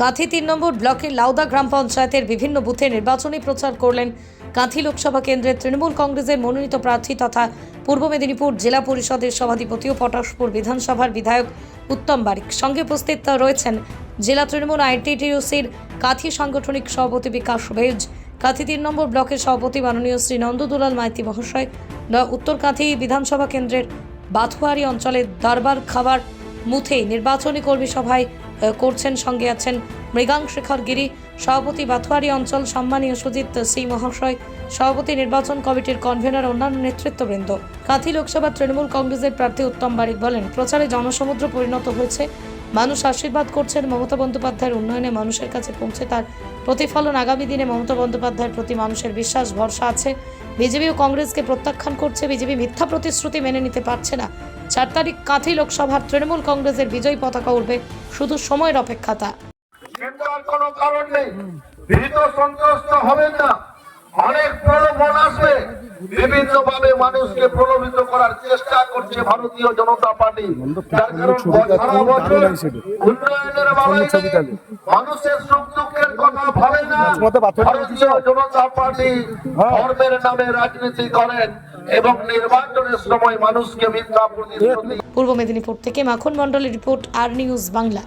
কাঁথি তিন নম্বর ব্লকের লাউদা গ্রাম পঞ্চায়েতের বিভিন্ন বুথে নির্বাচনী প্রচার করলেন কাঁথি লোকসভা কেন্দ্রের তৃণমূল কংগ্রেসের মনোনীত প্রার্থী তথা পূর্ব মেদিনীপুর জেলা পরিষদের সভাধিপতি ও পটাশপুর বিধানসভার বিধায়ক উত্তম বারিক। সঙ্গে উপস্থিত রয়েছেন জেলা তৃণমূল আইটিটিউসির কাঁথি সাংগঠনিক সভাপতি বিকাশ বেজ, কাঁথি তিন নম্বর ব্লকের সভাপতি মাননীয় শ্রী নন্দদুলাল মাইতি মহাশয় উত্তর কাঁথি বিধানসভা কেন্দ্রের বাথুয়ারি অঞ্চলের দরবার খাবার মুথে নির্বাচনী কর্মী সভায় করছেন, সঙ্গে আছেন মৃগাং শেখর গিরি, সভাপতি বাথুয়ারি অঞ্চল সম্মানীয় সুজিত সি মহাশয়, সভাপতি নির্বাচন কমিটির কনভেনার অন্যান্য নেতৃত্ববৃন্দ। কাঁথি লোকসভা তৃণমূল কংগ্রেসের প্রার্থী উত্তম বারিক বলেন, প্রচারে জনসমুদ্র পরিণত হয়েছে। মানুষ আশীর্বাদ করছেন মমতা বন্দ্যোপাধ্যায়ের উন্নয়নে মানুষের কাছে পৌঁছে তার প্রতিফলন। আগামী দিনে মমতা বন্দ্যোপাধ্যায়ের প্রতি মানুষের বিশ্বাস, ভরসা আছে। বিজেপি ও কংগ্রেসকে প্রত্যাখ্যান করছে, বিজেপি মিথ্যা প্রতিশ্রুতি মেনে নিতে পারছে না। চার তারিখ কাঁথি লোকসভার তৃণমূল কংগ্রেসের বিজয়ী পতাকা উঠবে শুধু সময়ের কোনো কারণ নেই। হবেন না। অনেক প্রলোভন আসবে বিভিন্ন ভাবে মানুষকে প্রলোভিত করার চেষ্টা করছে ভারতীয় জনতা পার্টি। যার কারণ সারা বছর উন্নয়নের বেলায় মানুষের সুখ দুঃখের কথা ভাবে না। ভারতীয় জনতা পার্টি ধর্মের নামে রাজনীতি করেন। এবং নির্বাচনের সময় মানুষকে মিথ্যা পূর্ব মেদিনীপুর থেকে মাখন মন্ডলের রিপোর্ট আর নিউজ বাংলা।